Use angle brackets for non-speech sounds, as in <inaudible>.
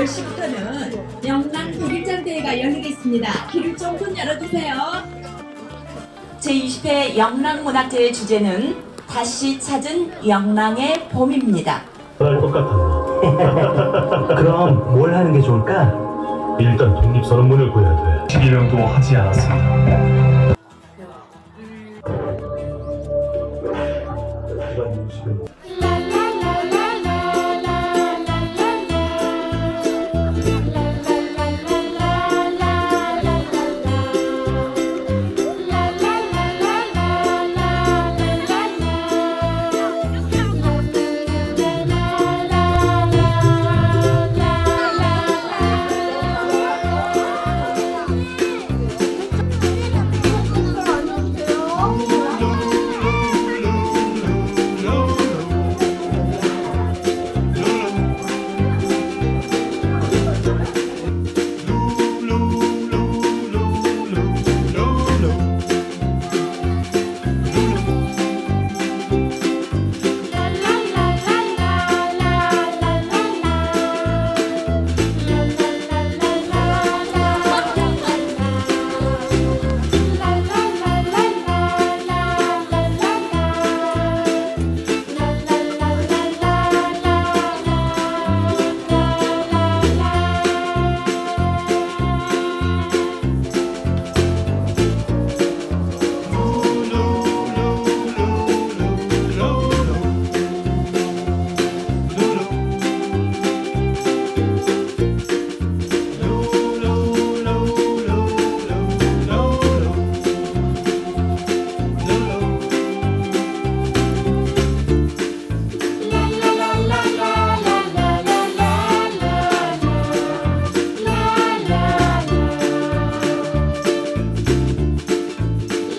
10시부터는 명란 독일장대회가 열리겠습니다. 길을 좀문 열어주세요. 제20회 영랑문학제의 주제는 다시 찾은 영랑의 봄입니다. <laughs> 그럼 뭘 하는 게 좋을까? 일단 독립선언문을 구해야 돼. 12명도 하지 않았습니다.